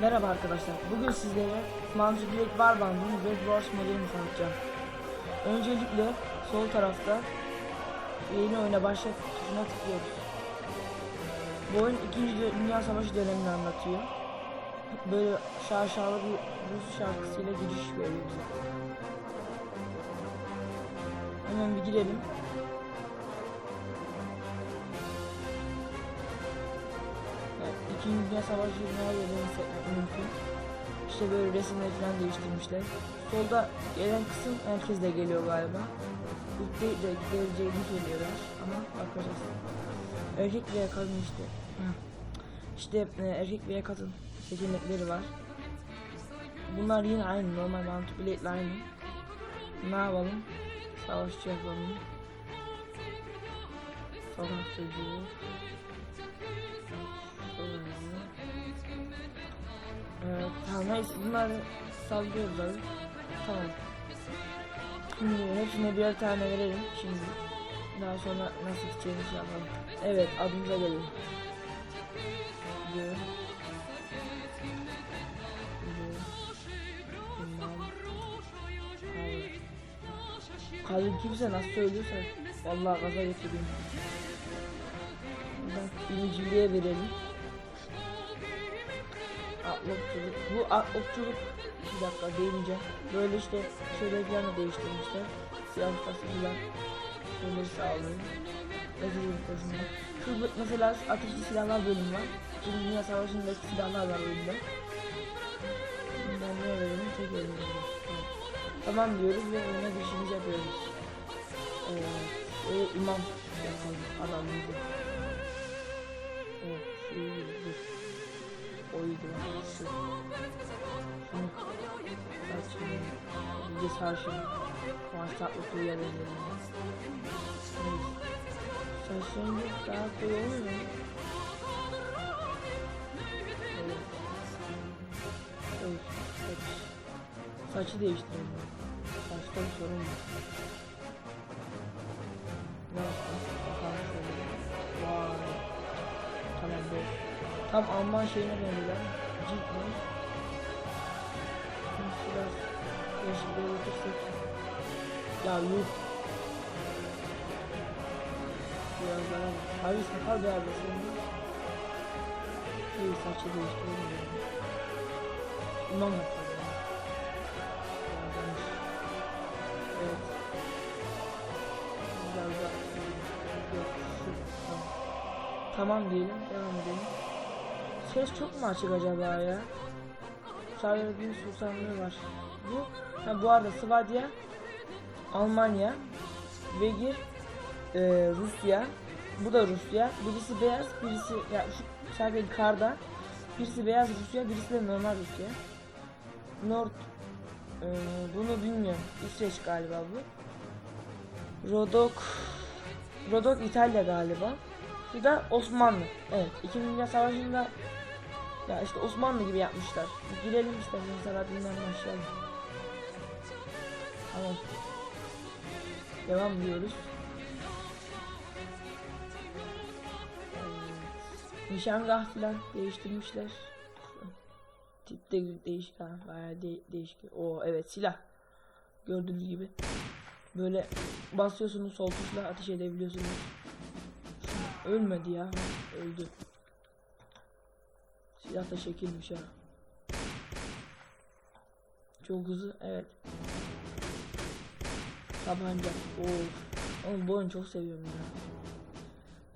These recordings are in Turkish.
Merhaba arkadaşlar. Bugün sizlere Manzu Black Warband'ın Red Wars modelini tanıtacağım. Öncelikle sol tarafta yeni oyuna başlat tuşuna tıklıyoruz. Bu oyun 2. Dünya Savaşı dönemini anlatıyor. Böyle şaşalı bir Rus şarkısıyla giriş veriyor. Hemen bir girelim. İkinci Dünya yerini hissetmek mümkün. İşte böyle resimleri falan değiştirmişler. Solda gelen kısım herkes de geliyor galiba. İlk de, de geleceğini söylüyorlar ama bakacağız. Erkek veya kadın işte. İşte e, erkek veya kadın seçenekleri var. Bunlar yine aynı normal Mount Blade'le aynı. Ne yapalım? Savaşçı yapalım. Savaş çocuğu. Tamam sallıyoruz abi. Tamam. Şimdi hepsine birer tane verelim şimdi. Daha sonra nasıl gideceğimizi şey yapalım. Evet adımıza gelelim. Diyor. Kalın kimse nasıl söylüyorsa vallahi gaza. Buradan birinciliğe verelim. Atlokçuluk. Bu atlokçuluk bir dakika değineceğim. Böyle işte şöyle planı değiştirmişler. Siyah kası falan. Şöyle sağlıyor. Yazıyorum koşunda. Şurada mesela ateşli silahlar bölümü var. Şimdi Dünya Savaşı'ndaki silahlar var oyunda. Bundan ne verelim? Tek verelim. Tamam. Diyoruz ve oyuna girişimizi yapıyoruz. Evet. Ee, imam yapalım adamımızı. Evet. Şu dur. Oydu. Şu. Sarşın. Kıvanç Tatlıtuğ'a benzedim. Evet. Saçlarını daha koyu olur mu? Saçı değiştirelim. Saçta bir sorun var. Tam Alman şeyine benziyor. Şimdi biraz yeşilliğe götürsek. Ya yuh. Biraz daha. Hayır sakal beyazı senin. İyi saçı değiştirelim. şu tamam. Tamam diyelim devam edelim. Ses çok mu açık acaba ya? Sarı'nın susamlığı var. Bu ha, bu arada Svadia Almanya Vegir e, Rusya bu da Rusya birisi beyaz birisi ya şu sadece karda birisi beyaz Rusya birisi de normal Rusya Nord e, bunu bilmiyorum İsveç galiba bu Rodok Rodok İtalya galiba şu da Osmanlı evet 2. Dünya Savaşı'nda ya işte Osmanlı gibi yapmışlar girelim istedim Selahattin'den başlayalım Tamam Devam diyoruz. Nişangah falan değiştirmişler. Tip de değişik ha. Bayağı de değişik. O evet silah. Gördüğünüz gibi. Böyle basıyorsunuz sol tuşla ateş edebiliyorsunuz. Ölmedi ya. Öldü. Silah da şekilmiş ha. Çok hızlı. Evet. Tabanca. Of. Oğlum bu oyunu çok seviyorum ya.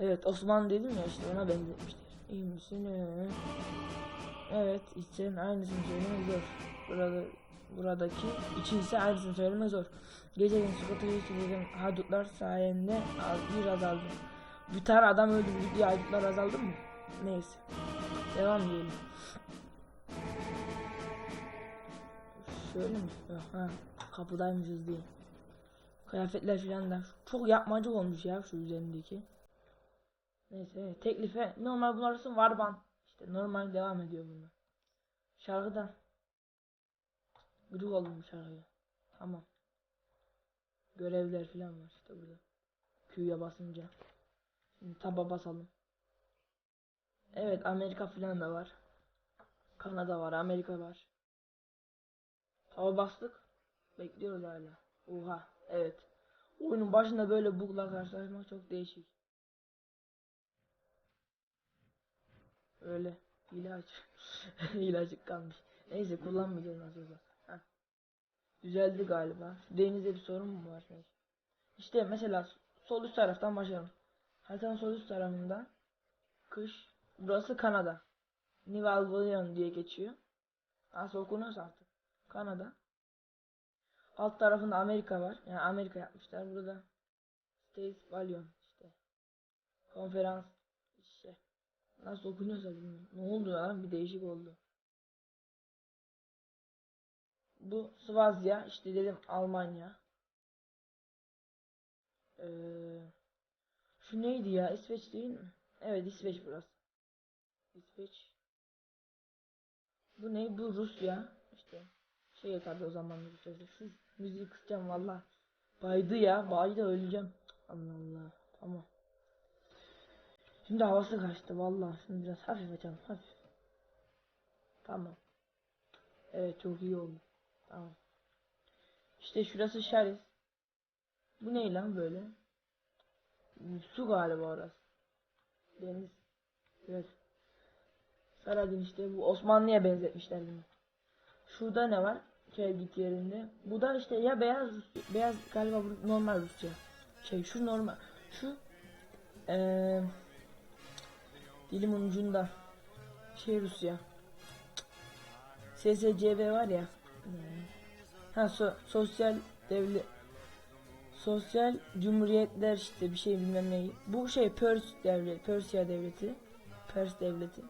Evet Osman dedim ya işte ona benzetmişler. İyi misin? Ee? Evet içsenin aynısını söylemek zor. Burada buradaki için ise aynısını söylemek zor. Gece gün sıkıntıyı çizdiğim haydutlar sayende az- bir azaldı. Bir tane adam öldü bir haydutlar azaldı mı? Neyse. Devam diyelim. Şöyle mi? Ha, kapıdaymışız diye. Kıyafetler falan da çok yapmacık olmuş ya şu üzerindeki. Neyse teklife normal bunlar var ban. İşte normal devam ediyor bunlar. Şarkıdan. Gıcık oldum şarkıya. Tamam. Görevler falan var işte burada. Q'ya basınca. Şimdi taba basalım. Evet Amerika falan da var. Kanada var, Amerika var. Hava bastık. Bekliyoruz hala. Oha, evet. Oyunun başında böyle bug'la karşılaşmak çok değişik. Öyle. Hile açık kalmış. Neyse kullanmayacağız olsa. Heh. Düzeldi galiba. Şu denizde bir sorun mu var? İşte mesela sol üst taraftan başlayalım. Haritanın sol üst tarafında kış. Burası Kanada. New Albion diye geçiyor. Nasıl okunuyorsa artık. Kanada. Alt tarafında Amerika var. Yani Amerika yapmışlar. Burada States Valion işte. Konferans işte. Nasıl okunuyorsa bilmiyorum. Ne oldu ya? Bir değişik oldu. Bu Svazya. işte dedim Almanya. Ee, şu neydi ya? İsveç değil mi? Evet İsveç burası. İsveç. Bu ne? Bu Rusya. İşte şey tabi o zaman Rusya'sı. Şu müziği kısacağım valla. Baydı ya. Baydı öleceğim. Allah Allah. Tamam. Şimdi havası kaçtı valla. Şimdi biraz hafif açalım. Hafif. Tamam. Evet çok iyi oldu. Tamam. İşte şurası Şaris. Bu ne lan böyle? Su galiba orası. Deniz. Evet. Saradin işte bu Osmanlı'ya benzetmişler bunu. Şurada ne var? Git yerinde. Bu da işte ya beyaz beyaz galiba bu normal Rusya. Şey şu normal şu eee dilimin ucunda şey Rusya. SSCB var ya. Ha so, sosyal devlet Sosyal Cumhuriyetler işte bir şey bilmem ne. Bu şey Pers devlet, Persia devleti. Pers devleti.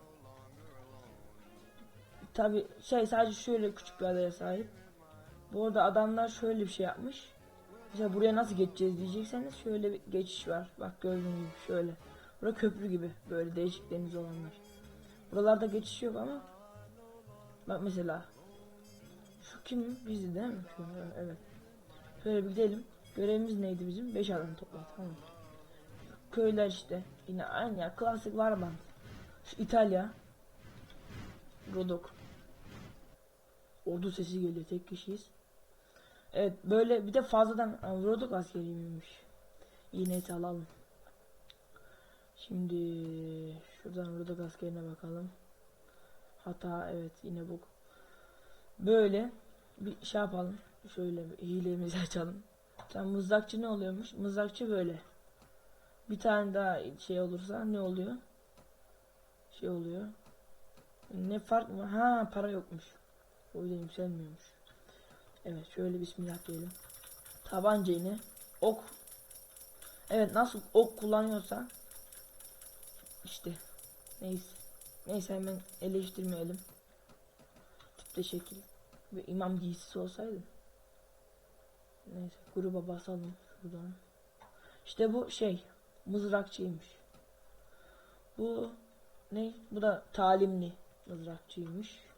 Tabi şey sadece şöyle küçük bir adaya sahip. Bu arada adamlar şöyle bir şey yapmış. Mesela buraya nasıl geçeceğiz diyecekseniz şöyle bir geçiş var. Bak gördüğünüz gibi şöyle. Bura köprü gibi böyle değişik deniz olanlar. Buralarda geçiş yok ama bak mesela şu kim bizi değil mi? Şu, evet. Şöyle bir gidelim. Görevimiz neydi bizim? 5 adam topla tamam. Köyler işte. Yine aynı ya. Klasik var mı? İtalya. Rodok. Ordu sesi geliyor. Tek kişiyiz. Evet böyle bir de fazladan Rodok askeriymiş. Yine alalım. Şimdi şuradan Rodok askerine bakalım. Hata evet yine bu. Böyle bir şey yapalım. Şöyle hilemizi açalım. Sen mızrakçı ne oluyormuş? Mızrakçı böyle. Bir tane daha şey olursa ne oluyor? Şey oluyor. Ne fark mı? Ha para yokmuş. O yüzden yükselmiyormuş. Evet şöyle bismillah diyelim. Tabanca yine. Ok. Evet nasıl ok kullanıyorsa işte neyse. Neyse hemen eleştirmeyelim. Tipte şekil. Bir imam giysisi olsaydı. Neyse gruba basalım şuradan. İşte bu şey mızrakçıymış. Bu ne? Bu da talimli mızrakçıymış.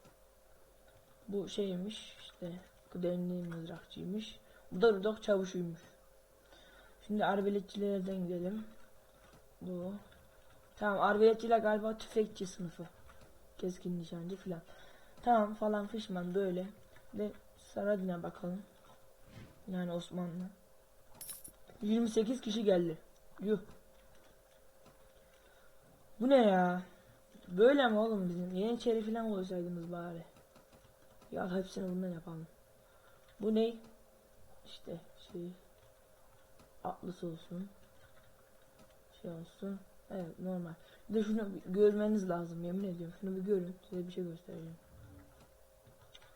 Bu şeymiş işte kıdemli mızrakçıymış. Bu da rudok çavuşuymuş. Şimdi arbeletçilerden gidelim. Bu. Tamam arbeletçiler galiba tüfekçi sınıfı. Keskin nişancı filan. Tamam falan fişman böyle. Ve Saradin'e bakalım. Yani Osmanlı. 28 kişi geldi. Yuh. Bu ne ya? Böyle mi oğlum bizim? Yeniçeri falan olsaydınız bari. Ya hepsini bundan yapalım. Bu ne? İşte şey atlısı olsun. Şey olsun. Evet normal. Bir de şunu bir görmeniz lazım yemin ediyorum. Şunu bir görün. Size bir şey göstereceğim.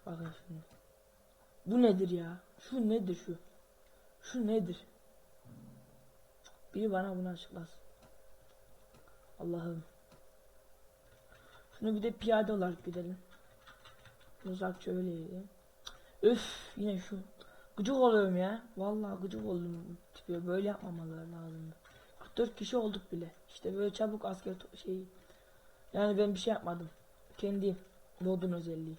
Bakın şimdi. Bu nedir ya? Şu nedir şu? Şu nedir? Biri bana bunu açıklasın. Allah'ım. Şunu bir de piyade olarak gidelim. Uzakça öyleydi. Öf yine şu. Gıcık oluyorum ya. Vallahi gıcık oldum. Böyle yapmamaları lazımdı. 44 kişi olduk bile. İşte böyle çabuk asker şey. Yani ben bir şey yapmadım. Kendi modun özelliği.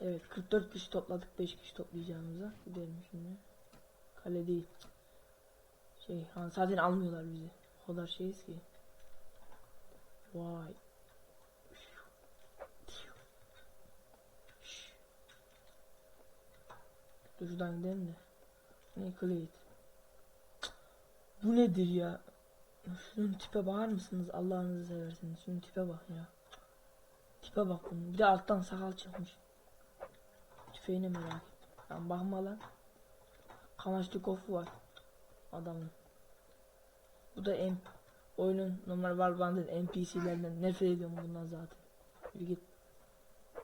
Evet 44 kişi topladık 5 kişi toplayacağımıza gidelim şimdi. Kale değil. Şey ha, zaten almıyorlar bizi. O kadar şeyiz ki. Vay. Şuradan gidelim de. Ne Cleat. Bu nedir ya? Şunun tipe bakar mısınız? Allah'ınızı seversiniz. Şunun tipe bak ya. Tipe bak bunun. Bir de alttan sakal çıkmış. Tüfeğini merak ettim. Lan bakma lan. Kamaşlikofu var. Adamın. Bu da M. Oyunun normal Valorant'ın NPC'lerden nefret ediyorum bundan zaten. Yürü git.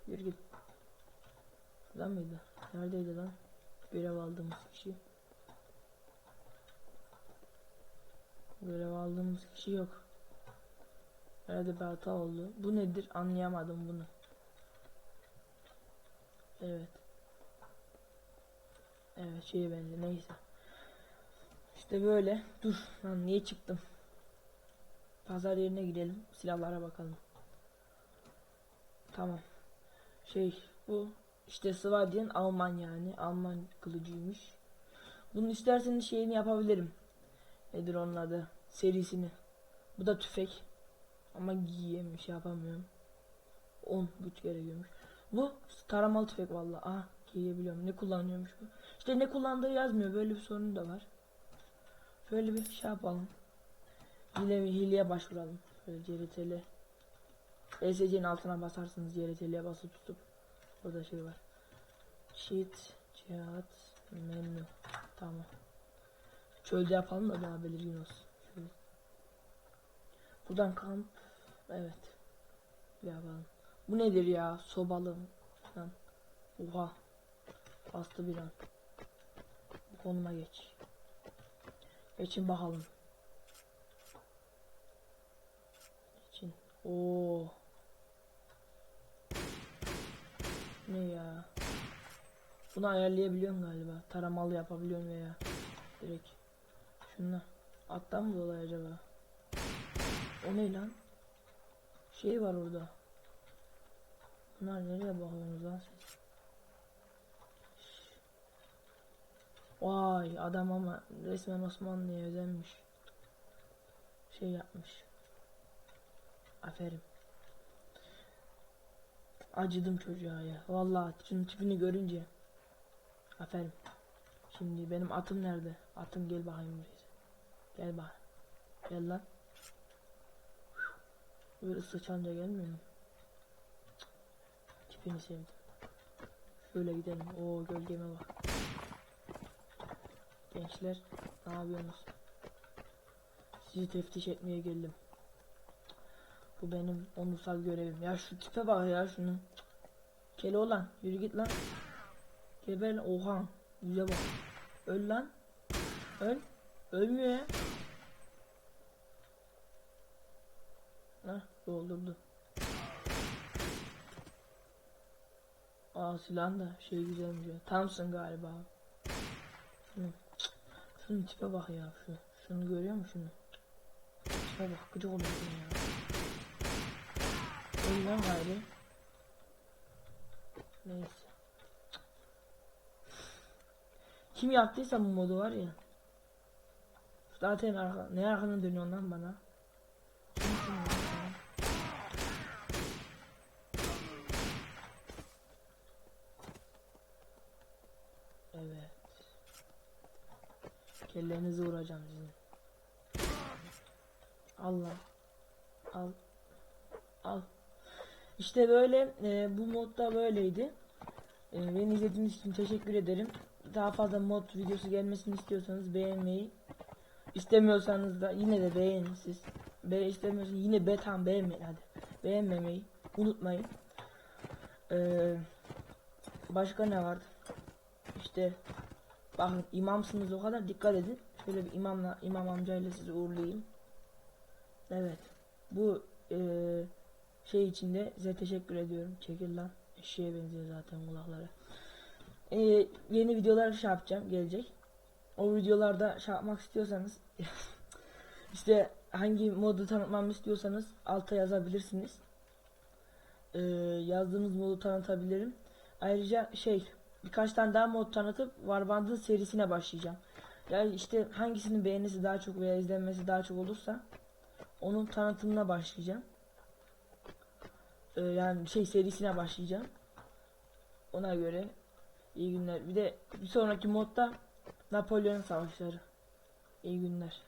Yürü git. Lan mıydı? Neredeydi lan? Görev aldığımız kişi. Görev aldığımız kişi yok. Herhalde bir hata oldu. Bu nedir? Anlayamadım bunu. Evet. Evet şeye benziyor. Neyse. İşte böyle. Dur lan niye çıktım? Pazar yerine gidelim. Silahlara bakalım. Tamam. Şey bu işte Swadien Alman yani. Alman kılıcıymış. Bunun isterseniz şeyini yapabilirim. Nedir onun adı? Serisini. Bu da tüfek. Ama giyeyim şey yapamıyorum. 10 güç gerekiyormuş. Bu taramalı tüfek vallahi. Ah giyebiliyorum. Ne kullanıyormuş bu? İşte ne kullandığı yazmıyor. Böyle bir sorun da var. Şöyle bir şey yapalım. Hile hileye başvuralım. Şöyle CRTL. ESC'nin altına basarsınız CRTL'ye basıp tutup. Burada şey var. Sheet, cihat, menü. Tamam. Çölde yapalım da daha belirgin olsun. Şöyle. Buradan kamp. Evet. Yapalım. Bu nedir ya? Sobalı. Lan. Oha. Bastı bir an. Bu konuma geç. Geçin bakalım. Geçin. Oo. Ne ya? Bunu ayarlayabiliyorum galiba. Taramalı yapabiliyorum veya direkt. Şunla. Attan mı dolayı acaba? O ne lan? Şey var orada. Bunlar nereye bakıyorsunuz lan siz? Vay adam ama resmen Osmanlı'ya özenmiş. Şey yapmış. Aferin. Acıdım çocuğa ya. Vallahi şunun tipini görünce. Aferin. Şimdi benim atım nerede? Atım gel bakayım buraya. Gel bak. Gel lan. Böyle sıçanca gelmiyor mu? Tipini sevdim. Şöyle gidelim. Oo gölgeme bak. Gençler ne yapıyorsunuz? Sizi teftiş etmeye geldim. Bu benim onursal görevim. Ya şu tipe bak ya şunu. Keloğlan yürü git lan. Geber. Oha. Yüze bak. Öl lan. Öl. Ölmüyor ya. Hah doldurdu. Aa silahın da şey güzelmiş ya. Thompson galiba. Şunu. Şunun tipe bak ya şu. Şunu görüyor musun şunu? Tipe bak gıcık oluyorsun ya. Lan gayri. Neyse. Kim yaptıysa bu modu var ya. Zaten arka, ne arkadan dönüyorsun lan bana? Evet. Kellerinizi vuracağım sizin. Allah. Al. Al. İşte böyle e, bu modda böyleydi. E, beni izlediğiniz için teşekkür ederim. Daha fazla mod videosu gelmesini istiyorsanız beğenmeyi istemiyorsanız da yine de beğenin siz. Be istemiyorsanız yine be tam beğenmeyin hadi. Beğenmemeyi unutmayın. Ee, başka ne vardı? İşte bakın imamsınız o kadar dikkat edin. Şöyle bir imamla imam amcayla sizi uğurlayayım. Evet. Bu eee şey içinde size teşekkür ediyorum. Çekil lan. Eşeğe benziyor zaten kulakları. Ee, yeni videolar şey yapacağım gelecek. O videolarda şey yapmak istiyorsanız işte hangi modu tanıtmamı istiyorsanız alta yazabilirsiniz. Ee, yazdığınız modu tanıtabilirim. Ayrıca şey birkaç tane daha mod tanıtıp Warband'ın serisine başlayacağım. Yani işte hangisinin beğenisi daha çok veya izlenmesi daha çok olursa onun tanıtımına başlayacağım. Ee, yani şey serisine başlayacağım. Ona göre İyi günler. Bir de bir sonraki modda Napolyon savaşları. İyi günler.